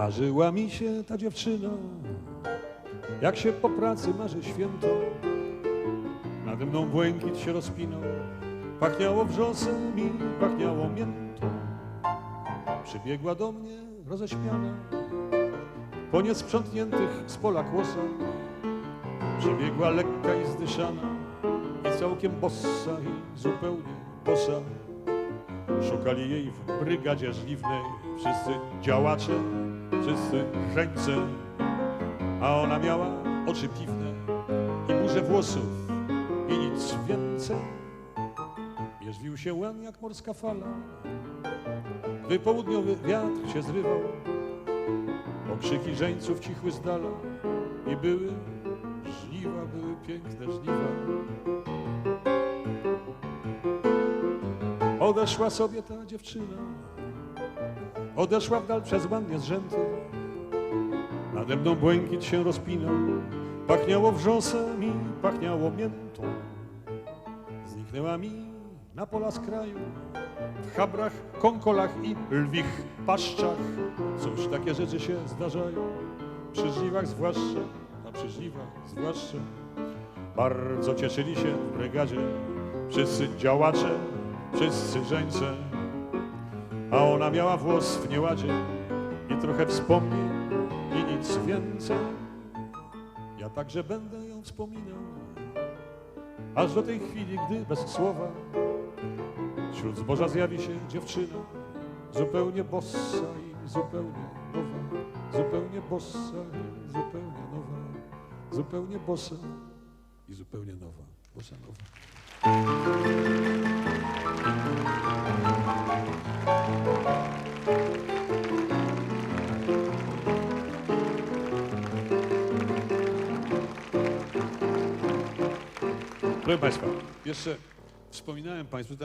Marzyła mi się ta dziewczyna, jak się po pracy marzy święto. Nade mną błękit się rozpinał, pachniało wrzosem i pachniało miętą. Przybiegła do mnie roześmiana, po niesprzątniętych z pola kłosach. Przybiegła lekka i zdyszana, i całkiem bossa i zupełnie bossa. Szukali jej w brygadzie żliwnej wszyscy działacze, wszyscy żeńce, a ona miała oczy piwne i burzę włosów i nic więcej. Jeżwił się łan jak morska fala, gdy południowy wiatr się zrywał, okrzyki żeńców cichły z dala i były żniwa, były piękne żniwa. Odeszła sobie ta dziewczyna, odeszła w dal przez ładnie zrzęty. Nade mną błękit się rozpinał, pachniało wrzosem i pachniało miętą. Zniknęła mi na pola z kraju, w chabrach, konkolach i lwich paszczach. Cóż, takie rzeczy się zdarzają, przy żniwach zwłaszcza, a przy żniwach zwłaszcza. Bardzo cieszyli się w brygadzie wszyscy działacze, wszyscy żeńce, a ona miała włos w nieładzie i trochę wspomnień i nic więcej. Ja także będę ją wspominał, aż do tej chwili, gdy bez słowa wśród zboża zjawi się dziewczyna, zupełnie bossa i zupełnie nowa, zupełnie bossa i zupełnie nowa, zupełnie bossa i zupełnie nowa, bossa nowa. Proszę Państwa, jeszcze wspominałem Państwu,